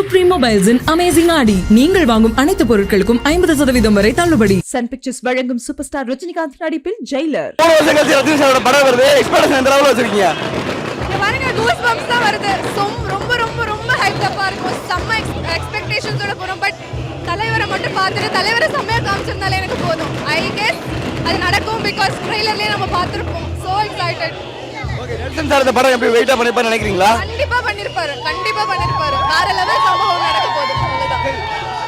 Supreme மொபைல்ஸின் amazing ஆடி. நீங்கள் வாங்கும் அனைத்து பொருட்களுக்கும் ஐம்பது சதவீதம் வரை தள்ளுபடி. சன் பிக்சர்ஸ் வழங்கும் சூப்பர் ஸ்டார் ரஜினிகாந்த் நடிப்பில் ஜெயிலர். படம் வருது. எக்ஸ்பெக்டேஷன் எந்த லெவலில் வச்சிருக்கீங்க. இங்க பாருங்க கூஸ் பம்ப்ஸ் தான் வருது. சொம் ரொம்ப ரொம்ப ரொம்ப ஹைப்டப்பா இருக்கும். செம்ம எக்ஸ்பெக்டேஷன்ஸோட போறோம். பட் தலைவரை மட்டும் பார்த்துட்டு தலைவரை செம்மையா காமிச்சிருந்தாலே எனக்கு போதும். ஐ கெஸ் அது நடக்கும் பிகாஸ் ட்ரெய்லர்லயே நம்ம பார்த்துருப்போம். சோ எக்ஸைட்டட் நெல்சன் சார் இந்த படம் எப்படி வெயிட்டாக பண்ணிப்பான்னு நினைக்கிறீங்களா? கண்டிப்பா பண்ணிருப்பாரு கண்டிப்பா பண்ணிருப்பாரு. வேற லெவல் சம்பவம் நடக்க போகுது.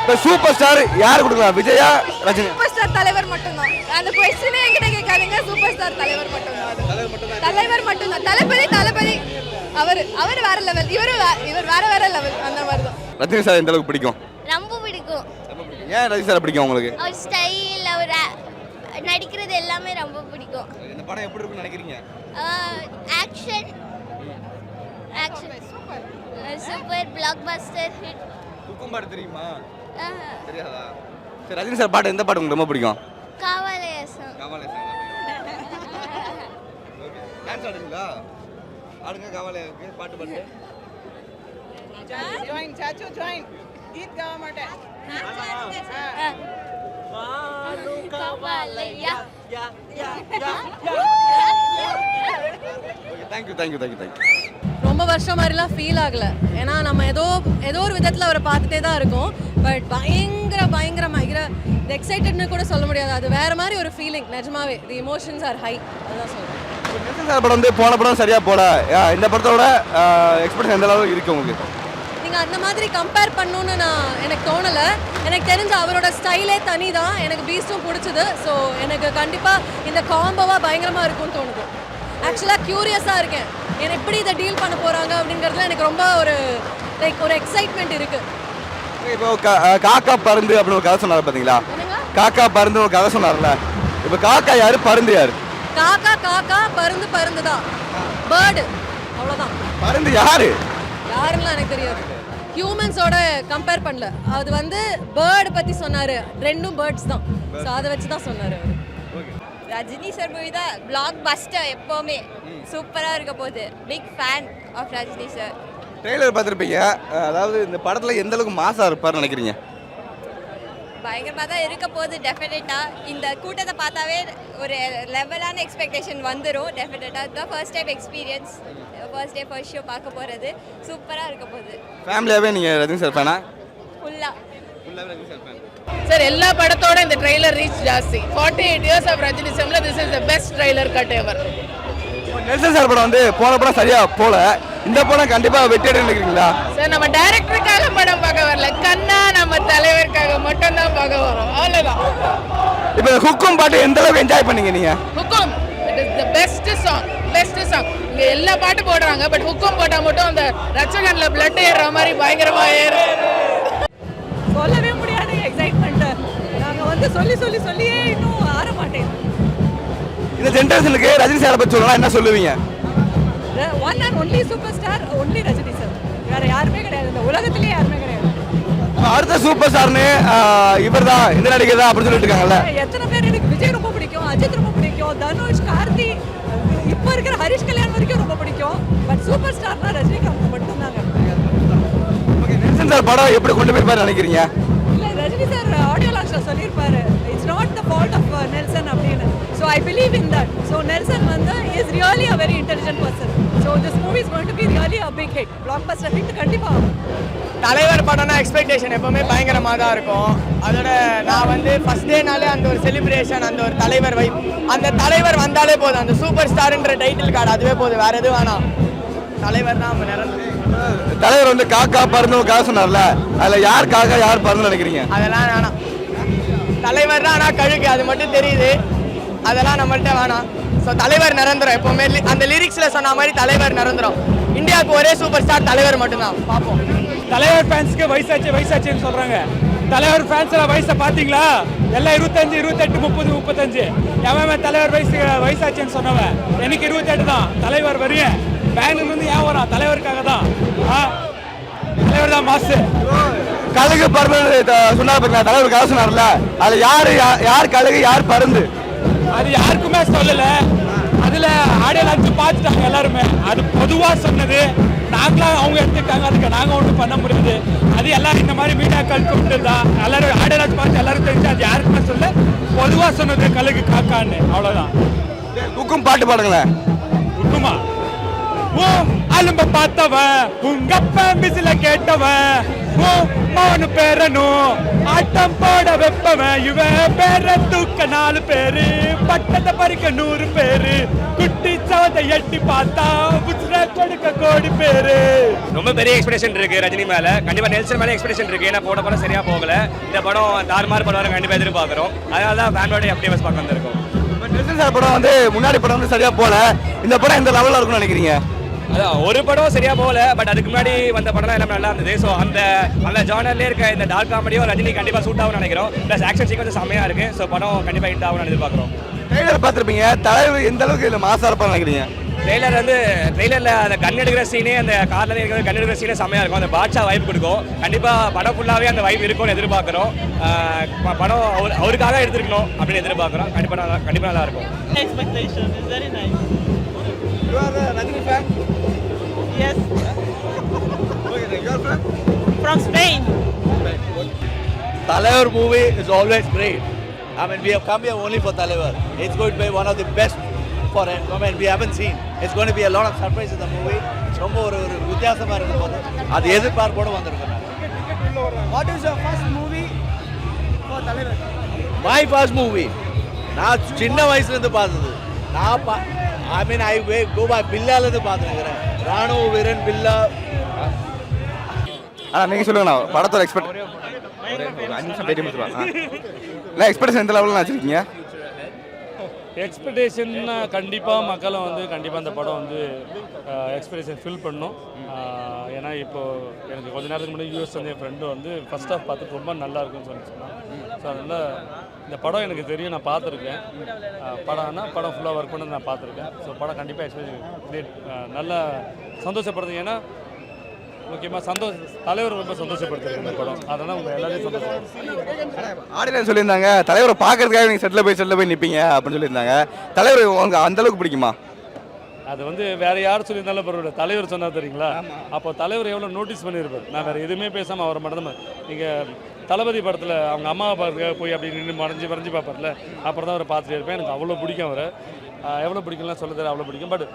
இப்போ சூப்பர் ஸ்டார் யார் கொடுக்கலாம்? விஜயா ரஜினி? சூப்பர் ஸ்டார் தலைவர் மட்டும்தான். அந்த கொஸ்டினே என்கிட்ட கேட்காதீங்க. சூப்பர் ஸ்டார் தலைவர் மட்டும்தான். தலைவர் மட்டும்தான். தளபதி தளபதி. அவர் அவர் வேற லெவல் இவரு இவர் வேற வேற லெவல் அந்த மாதிரி தான் ரஜினி சார் எந்த அளவுக்கு பிடிக்கும்? ரொம்ப பிடிக்கும். ஏன் ரஜினி சார் பிடிக்கும் உங்களுக்கு? அவர் ஸ்டைல் நடிக்கிறது எல்லாமே ரொம்ப பிடிக்கும். இந்த படம் எப்படி இருக்குன்னு நினைக்கிறீங்க? Action action super. Blockbuster hit குக்கும் பாட்டு தெரியுமா தெரியாதா? சரி ரஜினி சார் பாட்டு எந்த பாட்டு உங்களுக்கு ரொம்ப பிடிக்கும்? காவாலயாசம். காவாலே டான்ஸ் ஆடுங்களா ஆடுங்க காவாலே பாட்டு பாட்டு. ஜாயின் சாச்சு ஜாயின் கீத் காவ மாட்டேன். காவாலயா okay thank you thank you thank you thank you ரொம்ப வருஷம் மாதிரிலாம் ஃபீல் ஆகல. ஏன்னா நம்ம ஏதோ ஏதோ ஒரு விதத்தில் அவரை பார்த்துட்டே தான் இருக்கோம். பட் பயங்கர பயங்கர பயங்கர எக்ஸைட்டட்னு கூட சொல்ல முடியாது. அது வேற மாதிரி ஒரு ஃபீலிங் நிஜமாவே தி இமோஷன்ஸ் ஆர் ஹை அதுதான் சொல்றேன். படம் வந்து போன படம் சரியா போல. இந்த படத்தோட எக்ஸ்பெக்டேஷன் எந்த அளவுக்கு இருக்கு உங்களுக்கு? நீங்க அந்த மாதிரி கம்பேர் பண்ணணும்னு நான் எனக்கு தோணல. எனக்கு தெரிஞ்ச அவரோட ஸ்டைலே தனி தான் எனக்கு பீஸ்டும் பிடிச்சது. ஸோ எனக்கு கண்டிப்பா இந்த காம்போவா பயங்கரமா இருக்கும்னு தோணுது. ஆக்சுவலா கியூரியஸா இருக்கேன். எனக்கு எப்படி இதை டீல் பண்ண போறாங்க அப்படிங்கிறதுல எனக்கு ரொம்ப ஒரு லைக் ஒரு எக்ஸைட்மெண்ட் இருக்கு. இப்போ காக்கா பருந்து அப்படின்னு ஒரு கதை சொன்னார் பாத்தீங்களா? காக்கா பருந்து ஒரு கதை சொன்னார்ல இப்போ காக்கா யாரு? பருந்து யாரு? காக்கா காக்கா பருந்து பருந்து தான் பேர்டு அவ்வளோதான் பருந்து யாரு? யாருன்னு எனக்கு தெரியாது. ஹியூமன்ஸோட கம்பேர் பண்ணல. அது வந்து பேர்டு பத்தி சொன்னாரு. ரெண்டும் பேர்ட்ஸ் தான். ஸோ அதை வச்சு தான் சொன்னாரு ரஜினி சார் மூவி தான் பிளாக் பஸ்டர் எப்பவுமே சூப்பரா இருக்க போகுது. Big fan of Rajini sir trailer பார்த்துருப்பீங்க. அதாவது இந்த படத்துல எந்த அளவுக்கு மாசா இருப்பார்னு நினைக்கிறீங்க? பயங்கரமாக தான் இருக்க போகுது டெஃபினட்டாக இந்த கூட்டத்தை பார்த்தாவே ஒரு லெவலான எக்ஸ்பெக்டேஷன் வந்துடும் டெஃபினட்டாக இதுதான் first time experience first day first show பார்க்க போகிறது சூப்பராக இருக்க போகுது. ஃபேமிலியாவே நீங்க ரஜினி சார் ஃபேனா ஃபுல்லாக சார் எல்லா படத்தோட இந்த ட்ரெய்லர் ரீச் ஜாஸ்தி. Forty eight years of Rajini செம்ல this is the best trailer cut ever Nelson sir படம் வந்து போன படம் சரியா போல. இந்த படம் கண்டிப்பா வெற்றி அடையும் நினைக்கிறீங்களா? சார் நம்ம டைரக்டருக்காக படம் பார்க்க வரல. கண்ணா நம்ம தலைவருக்காக மட்டும் தான் பார்க்க வரோம். அவ்வளோதான் இப்போ ஹுக்கும் பாட்டு எந்த அளவுக்கு என்ஜாய் பண்ணீங்க நீங்க? Hukum it is the best song best song இங்க எல்லா பாட்டு போடுறாங்க பட் ஹுக்கம் போட்டா மட்டும் அந்த ரச்சகன்ல பிளட் ஏறுற மாதிரி பயங்கரமா ஏறும். சொல்லவே முடியாது எக்ஸைட்மெண்ட் நாங்க வந்து சொல்லி சொல்லி சொல்லியே இன்னும் ஆற மாட்டேங்குது இந்த ஜென்ரேஷனுக்கு ரஜினி சாரை பத்தி சொல்லலாம் என்ன சொல்லுவீங்க? One and only super star only Rajini sir வேற யாருமே கிடையாது. இந்த உலகத்திலேயே யாருமே கிடையாது. அடுத்த சூப்பர் ஸ்டார்னு இவர் தான் இந்த நடிகர் தான் அப்படின்னு சொல்லிட்டு இருக்காங்கல்ல. எத்தனை பேர் எனக்கு விஜய் ரொம்ப பிடிக்கும் அஜித் ரொம்ப பிடிக்கும் தனுஷ் கார்த்தி இப்போ இருக்கிற ஹரிஷ் கல்யாண் வரைக்கும் ரொம்ப பிடிக்கும். பட் சூப்பர் ஸ்டார்னா ரஜினிகாந்த் மட்டும்தாங்க. ஓகே நெல்சன் சார் படம் எப்படி கொண்டு போயிருப்பாரு நினைக்கிறீங்க? I believe in that so Nelson வந்து is really a very intelligent person so this movie is going to be really a big hit blockbuster hit கண்டிப்பா தலைவர் படம்னா எக்ஸ்பெக்டேஷன் எப்பவுமே பயங்கரமாக தான் இருக்கும். அதோட நான் வந்து ஃபர்ஸ்ட் டேனாலே அந்த ஒரு செலிப்ரேஷன் அந்த ஒரு தலைவர் வை அந்த தலைவர் வந்தாலே போதும். அந்த சூப்பர் ஸ்டார்ன்ற டைட்டில் கார்டு அதுவே போதும். வேற எதுவும் வேணாம். தலைவர் தான் நம்ம நிரந்தரம். தலைவர் வந்து காக்கா பருந்து ஒரு கதை சொன்னார்ல. அதுல யார் காக்கா யார் பருந்து நினைக்கிறீங்க? அதெல்லாம் வேணாம். தலைவர் தான் ஆனால் கழுகு. அது மட்டும் தெரியுது. அதெல்லாம் நம்மள்ட்ட வேணாம். ஸோ தலைவர் நிரந்தரம். எப்பவுமே அந்த லிரிக்ஸில் சொன்ன மாதிரி தலைவர் நிரந்தரம். இந்தியாவுக்கு ஒரே சூப்பர் ஸ்டார் தலைவர் மட்டும்தான். பார்ப்போம் தலைவர் ஃபேன்ஸ்க்கு வயசாச்சு வயசாச்சுன்னு சொல்றாங்க. தலைவர் ஃபேன்ஸ்ல வயசை பாத்தீங்களா? எல்லாம் இருபத்தஞ்சு இருபத்தெட்டு முப்பது முப்பத்தஞ்சு. எவன் தலைவர் வயசு வயசாச்சுன்னு சொன்னவன். எனக்கு இருபத்தெட்டு தான். தலைவர் வரையும் பெங்களூர்ல இருந்து ஏன் வரான்? தலைவருக்காக தான். ஆ? தலைவர் தான் மாசு. கழுகு பருந்து சொன்னார் தலைவர் கதை சொன்னார்ல அதுல யாரு யார் கழுகு யார் பருந்து? அது யாருக்குமே சொல்லல. அதுல ஆடியோ லான்ச் பார்த்துட்டாங்க எல்லாருமே. அது பொதுவா சொன்னது. நாங்களாம் அவங்க எடுத்துக்கிட்டாங்க. அதுக்கு நாங்கள் ஒன்றும் பண்ண முடியாது. அது எல்லாரும் இந்த மாதிரி மீடியாக்கள் கொண்டு தான். எல்லாரும் ஆடலாச்சு பார்த்து எல்லாரும் தெரிஞ்சு அது யாருக்குமே சொல்ல பொதுவாக சொன்னது கழுகு காக்கான்னு. அவ்வளோதான் குக்கும் பாட்டு பாடுங்களேன் உண்மைமா ஓ அலும்ப பார்த்தவன் உங்க அப்பா மிசில கேட்டவன் ஓ மௌனு பேரனும். ஆட்டம் போட வைப்பவன் இவன் பேர தூக்க நாலு பேரு. பட்டத்தை பறிக்க நூறு பேரு. குட்டி சவத்தை எட்டி பார்த்தா உசுர கொடுக்க கோடி பேரு. ரொம்ப பெரிய எக்ஸ்பெக்டேஷன் இருக்கு ரஜினி மேல. கண்டிப்பா நெல்சன் மேல எக்ஸ்பெக்டேஷன் இருக்கு. ஏன்னா போட படம் சரியா போகல. இந்த படம் தாறுமாறு படம் கண்டிப்பா எதிர்பார்க்கிறோம். அதனால தான் ஃபேனோட எப்படி பார்க்க வந்திருக்கோம். நெல்சன் சார் படம் வந்து முன்னாடி படம் வந்து சரியா போல இந்த படம் எந்த லெவலில் இருக்கும்னு நினைக்கிறீங்க? அதான் ஒரு படம் சரியா போகல பட் அதுக்கு முன்னாடி வந்த படம் எல்லாம் நல்லா இருந்தது. ஸோ அந்த அந்த ஜானர்லேயே இருக்க இந்த டார்க் காமெடியோ ரஜினி கண்டிப்பா சூட் ஆகும்னு நினைக்கிறோம். ப்ளஸ் ஆக்ஷன் சீக்வன்ஸ் செம்மையா இருக்கு. ஸோ படம் கண்டிப்பா ஹிட் ஆகும்னு எதிர்பார்க்குறோம். ட்ரெய்லர் பார்த்துருப்பீங்க. தலைவர் எந்த அளவுக்கு இதில் மாசா இருப்பான்னு நினைக்கிறீங்க? ட்ரெய்லர் வந்து ட்ரெய்லரில் அந்த கன் எடுக்கிற சீனே அந்த கார்ல இருக்கிற கன் எடுக்கிற சீனே செம்மையா இருக்கும். அந்த பாட்ஷா வைப் கொடுக்கும். கண்டிப்பா படம் ஃபுல்லாவே அந்த வைப் இருக்கும்னு எதிர்பார்க்குறோம். படம் அவர் அவருக்காக எடுத்திருக்கணும் அப்படின்னு எதிர்பார்க்குறோம். கண்டிப்பா நல்லா கண்டிப்பா நல்லா இருக்கும். Expectation is very nice. Rajini fan Yes, from Spain. தலைவர் movie is always great I mean we have come here only for தலைவர் it's going to be one of the best for I mean we haven't seen it's going to be a lot of surprise in the movie. ரொம்ப ஒரு ஒரு வித்தியாசமா இருக்க போது அது எதிர்பார்ப்போட வந்திருக்கோம். What is your first movie my first movie நான் சின்ன வயசுல இருந்து பார்த்தது. நான் பா ஐ மீன் ஐ வே கோ பை பில்லால இருந்து பார்த்துருக்கிறேன். ராணுவ வீரன் பில்லா. ஆ நீங்கள் சொல்லுங்கண்ணா படத்தோட எக்ஸ்பெக்ட் அஞ்சு நிமிஷம் பேட்டி முடிச்சுருவாங்க இல்லை எக்ஸ்பெக்டேஷன் எந்த லெவலில் வச்சுருக்கீங்க? எக்ஸ்பெக்டேஷன் கண்டிப்பாக மக்களும் வந்து கண்டிப்பாக அந்த படம் வந்து எக்ஸ்பெக்டேஷன் ஃபில் பண்ணும். ஏன்னா இப்போது எனக்கு கொஞ்ச நேரத்துக்கு முன்னாடி யூஎஸ் வந்து என் ஃப்ரெண்டு வந்து ஃபர்ஸ்ட் ஆஃப் பார்த்துட்டு ரொம்ப நல்லா இருக்குன்னு சொல்லி சொன்னான் ஸோ அதனால் இந்த படம் எனக்கு தெரியும் நான் பார்த்துருக்கேன். படம்னா படம் ஃபுல்லாக ஒர்க் பண்ணது நான் பார்த்துருக்கேன். ஸோ படம் கண்டிப்பாக எக்ஸ்பெக்டேஷன் கிரேட் நல்லா சந்தோஷப்படுது ஏன்னா முக்கியமாக சந்தோஷ தலைவர் ரொம்ப சந்தோஷப்படுத்துறது இந்த படம். அதனால் உங்கள் எல்லாரையும் சந்தோஷம் ஆடியன்ஸ் சொல்லியிருந்தாங்க. தலைவரை பார்க்கறதுக்காக நீங்கள் செட்டில் போய் செட்டில் போய் நிற்பீங்க அப்படின்னு சொல்லியிருந்தாங்க. தலைவர் உங்களுக்கு அந்த அளவுக்கு பிடிக்குமா? அது வந்து வேற யார் சொல்லியிருந்தாலும் பரவாயில்ல. தலைவர் சொன்னா தெரியுங்களா? அப்போ தலைவர் எவ்வளோ நோட்டீஸ் பண்ணியிருப்பார்? நான் வேற எதுவுமே பேசாமல் அவரை மட்டும் தான் நீங்கள் தளபதி படத்தில் அவங்க அம்மா பார்க்க போய் அப்படி நின்று மறைஞ்சு மறைஞ்சு பார்ப்பார்ல? அப்புறம் தான் அவரை பார்த்துட்டே இருப்பேன். எனக்கு அவ்வளோ பிடிக்கும் அவரை. எவ்வளோ பிடிக்கும்லாம் சொல்ல தெரியல அவ்வளோ பிடிக்கும். பட்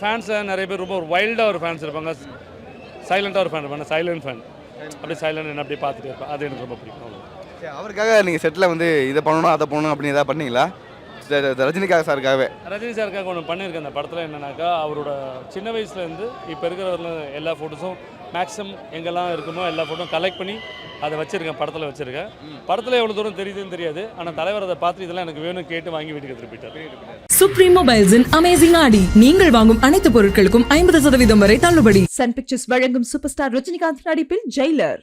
ஃபேன்ஸை நிறைய பேர் ரொம்ப ஒரு வைல்டாக ஒரு ஃபேன்ஸ் இருப்பாங்க. சைலண்ட்டாக ஒரு ஃபேன் இருப்பாங்க. சைலண்ட் ஃபேன் அப்படியே சைலண்ட் என்ன அப்படியே பார்த்துட்டே இருப்பேன். அது எனக்கு ரொம்ப பிடிக்கும். அவருக்காக நீங்கள் செட்டில் வந்து இதை பண்ணணும் அதை பண்ணணும் அப்படின்னு எதாவது பண்ணீங்களா? ரஜினிகாந்த் சாருக்காகவே. ரஜினி சாருக்காக ஒன்று பண்ணியிருக்கேன். அந்த படத்தில் என்னன்னாக்கா அவரோட சின்ன வயசுலேருந்து இப்போ இருக்கிற எல்லா ஃபோட்டோஸும் மேக்ஸிமம் எங்கெல்லாம் இருக்குமோ எல்லா ஃபோட்டோவும் கலெக்ட் பண்ணி அதை வச்சுருக்கேன் படத்தில் வச்சுருக்கேன். படத்தில் எவ்வளோ தூரம் தெரியுதுன்னு தெரியாது. ஆனால் தலைவர் அதை பார்த்து இதெல்லாம் எனக்கு வேணும் கேட்டு வாங்கி வீட்டுக்கு போயிட்டார். சுப்ரீம் மொபைல்ஸின் அமேசிங் ஆடி. நீங்கள் வாங்கும் அனைத்து பொருட்களுக்கும் ஐம்பது சதவீதம் வரை தள்ளுபடி. சன் பிக்சர்ஸ் வழங்கும் சூப்பர் ஸ்டார் ரஜினிகாந்த் நடிப்பில் ஜெயிலர்